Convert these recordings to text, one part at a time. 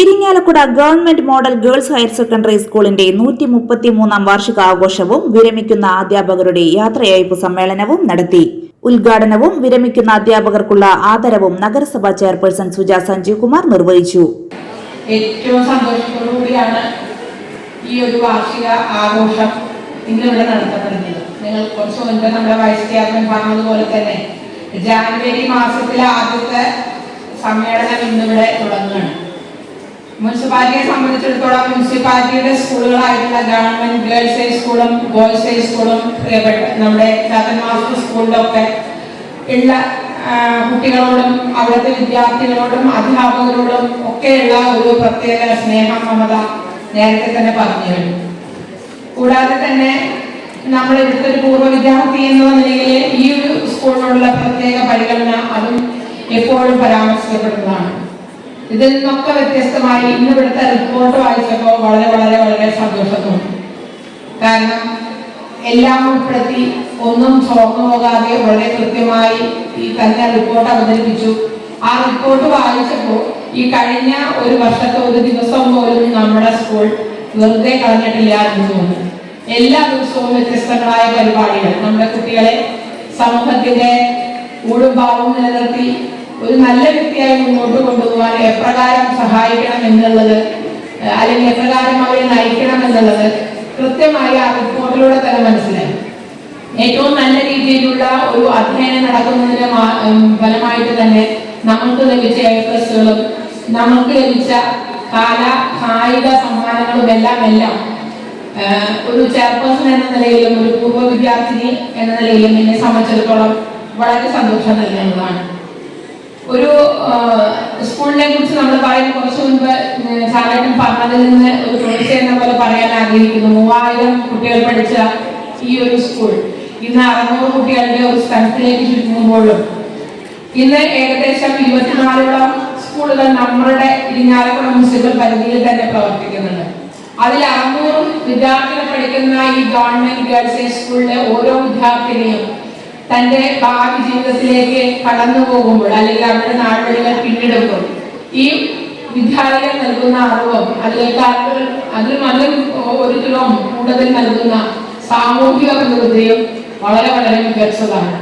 Irinjalakuda government model girls higher secondary സ്കൂളിന്റെ നൂറ്റി മുപ്പത്തിമൂന്നാം വാർഷികാഘോഷവും വിരമിക്കുന്ന അധ്യാപകരുടെ യാത്രയയപ്പ് സമ്മേളനവും നടത്തി. ഉദ്ഘാടനവും വിരമിക്കുന്ന അധ്യാപകർക്കുള്ള ആദരവും നഗരസഭാ ചെയർപേഴ്സൺ സുജ സഞ്ജീവ് കുമാർ നിർവഹിച്ചു. ഏറ്റവും സന്തോഷത്തോടുകൂടിയാണ് ഈ ഒരു വാർഷിക ആഘോഷം ഇന്നിവിടെ നടത്തപ്പെടുന്നത്. നിങ്ങൾ കുറച്ച് മുൻപ് നമ്മുടെ വൈസ് ചെയർമാൻ പറഞ്ഞതുപോലെ തന്നെ ജാനുവരി മാസത്തിലെ ആദ്യത്തെ സമ്മേളനം ഇന്നിവിടെ തുടങ്ങുകയാണ്. മുനിസിപ്പാലിറ്റിയെ സംബന്ധിച്ചിടത്തോളം മുനിസിപ്പാലിറ്റിയുടെ സ്കൂളുകളായിട്ടുള്ള ഗവൺമെന്റ് ഗേൾസ് ഹൈ സ്കൂളും ബോയ്സ് ഹൈ സ്കൂളും നമ്മുടെ ചാത്തൻ മാസ്റ്റർ സ്കൂളിലൊക്കെ ഉള്ള കുട്ടികളോടും അവിടുത്തെ വിദ്യാർത്ഥികളോടും അധ്യാപകരോടും ഒക്കെയുള്ള ഒരു പ്രത്യേക സ്നേഹം മമത നേരത്തെ തന്നെ പറഞ്ഞു കൂടാതെ തന്നെ നമ്മൾ ഇവിടുത്തെ ഒരു പൂർവ വിദ്യാർത്ഥി എന്ന നിലയിൽ ഈ ഒരു സ്കൂളിനുള്ള പ്രത്യേക പരിഗണന അതും എപ്പോഴും പരാമർശിക്കപ്പെടുന്നതാണ്. ഇതിൽ നിന്നൊക്കെ വ്യത്യസ്തമായി ഇന്ന് ഇവിടുത്തെ റിപ്പോർട്ട് വായിച്ചപ്പോൾ വളരെ വളരെ വളരെ സന്തോഷത്തോ കാരണം എല്ലാം ഉൾപ്പെടുത്തി ഒന്നും ചോർന്നു പോകാതെ വളരെ കൃത്യമായി ഈ തന്നെ റിപ്പോർട്ട് അവതരിപ്പിച്ചു. ആ റിപ്പോർട്ട് വായിച്ചപ്പോൾ ഈ കഴിഞ്ഞ ഒരു വർഷത്തെ ഒരു ദിവസം പോലും നമ്മുടെ സ്കൂൾ വെറുതെ കളഞ്ഞിട്ടില്ല എന്ന് തോന്നുന്നു. എല്ലാ ദിവസവും വ്യത്യസ്തങ്ങളായ പരിപാടികൾ. നമ്മുടെ കുട്ടികളെ സമൂഹത്തിന്റെ ഉടുംബാവും നിലനിർത്തി ഒരു നല്ല വ്യക്തിയായി മുന്നോട്ട് കൊണ്ടുപോകാൻ എപ്രകാരം സഹായിക്കണം എന്നുള്ളത് അല്ലെങ്കിൽ എപ്രകാരം അവരെ നയിക്കണം എന്നുള്ളത് കൃത്യമായി ആ റിപ്പോർട്ടിലൂടെ തന്നെ മനസ്സിലായി. ഏറ്റവും നല്ല രീതിയിലുള്ള ഒരു അധ്യയനം നടക്കുന്നതിന് ഫലമായിട്ട് തന്നെ നമുക്ക് ലഭിച്ച എ നമുക്ക് ലഭിച്ച കാല കായിക സമ്മാനങ്ങളും എല്ലാം എല്ലാം ഒരു ചെയർപേഴ്സൺ എന്ന നിലയിലും ഒരു പൂർവ വിദ്യാർത്ഥിനി എന്ന നിലയിലും എന്നെ സംബന്ധിച്ചിടത്തോളം വളരെ സന്തോഷം നൽകുന്നതാണ്. ഒരു സ്കൂളിനെ കുറിച്ച് നമ്മൾ പറയുന്ന കുറച്ച് മുൻപ് സാറേട്ടൻ പറഞ്ഞതിൽ നിന്ന് ഒരു തുടർച്ച എന്ന പോലെ പറയാൻ ആഗ്രഹിക്കുന്നു. മൂവായിരം കുട്ടികൾ പഠിച്ച ഈ ഒരു സ്കൂൾ. ഇന്ന് അറുന്നൂറ് കുട്ടികളുടെ ഒരു സ്ഥലത്തിലേക്ക് ചുരുങ്ങുമ്പോഴും ഇന്ന് ഏകദേശം ഇരുപത്തിനാലോളം സ്കൂളുകൾ നമ്മുടെ ഇരിഞ്ഞാലക്കുട മുനിസിപ്പൽ പരിധിയിൽ തന്നെ പ്രവർത്തിക്കുന്നുണ്ട്. അതിൽ അറുന്നൂറും വിദ്യാർത്ഥികൾ പഠിക്കുന്ന ഈ ഗവൺമെന്റ് ഗേൾസ് ഹൈ സ്കൂളിലെ ഓരോ വിദ്യാർത്ഥിനിയും തന്റെ ഭാവി ജീവിതത്തിലേക്ക് കടന്നു പോകുമ്പോൾ അല്ലെങ്കിൽ അവരുടെ നാടുകളിൽ പിന്നിടുമ്പോൾ ഈ വിദ്യാലയം നൽകുന്ന അറിവും അല്ലെങ്കിൽ അതിലും അതിലും ഒരിക്കലും കൂടുതൽ നൽകുന്ന സാമൂഹിക പ്രകൃതിയും വളരെ വളരെ മികച്ചതാണ്.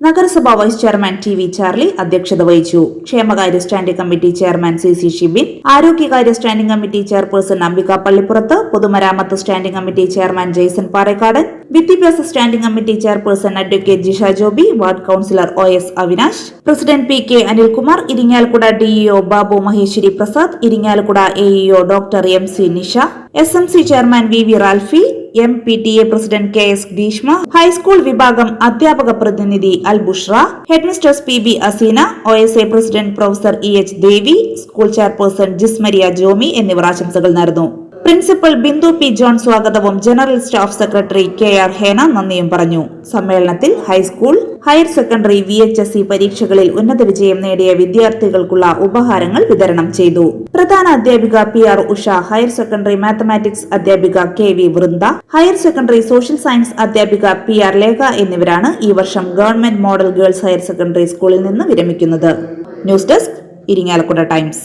നഗരസഭാ vice chairman T V Charlie അധ്യക്ഷത വഹിച്ചു. ക്ഷേമകാര്യ standing committee chairman C C Shibin ആരോഗ്യകാര്യ standing committee chairperson Ambika Pallippurath പൊതുമരാമത്ത് standing committee chairman Jaison Parekkadan വിദ്യാഭ്യാസ standing committee chairperson advocate Jisha Joby ward councillor O S Avinash president P K Anilkumar Irinjalakuda DEO Babu Maheswari Prasad Irinjalakuda AEO doctor M C Nisha S M C chairman V V Ralphy M P T A president K S Greeshma high school വിഭാഗം അധ്യാപക പ്രതിനിധി Al Bushra headmistress P B Aseena O S A president professor E H Devi school chairperson Jismaria Jomy എന്നിവർ ആശംസകൾ നേർന്നു. Principal Bindu P John സ്വാഗതവും general staff secretary K R Hena നന്ദിയും പറഞ്ഞു. സമ്മേളനത്തിൽ high school higher secondary V H S C പരീക്ഷകളിൽ ഉന്നത വിജയം നേടിയ വിദ്യാർത്ഥികൾക്കുള്ള ഉപഹാരങ്ങൾ വിതരണം ചെയ്തു. പ്രധാന അധ്യാപിക P R Usha higher secondary mathematics അധ്യാപിക K V Vrinda higher secondary social science അധ്യാപിക പി ആർ ലേഖ എന്നിവരാണ് ഈ വർഷം government model girls higher secondary സ്കൂളിൽ നിന്ന് വിരമിക്കുന്നത്. News desk Irinjalakuda times.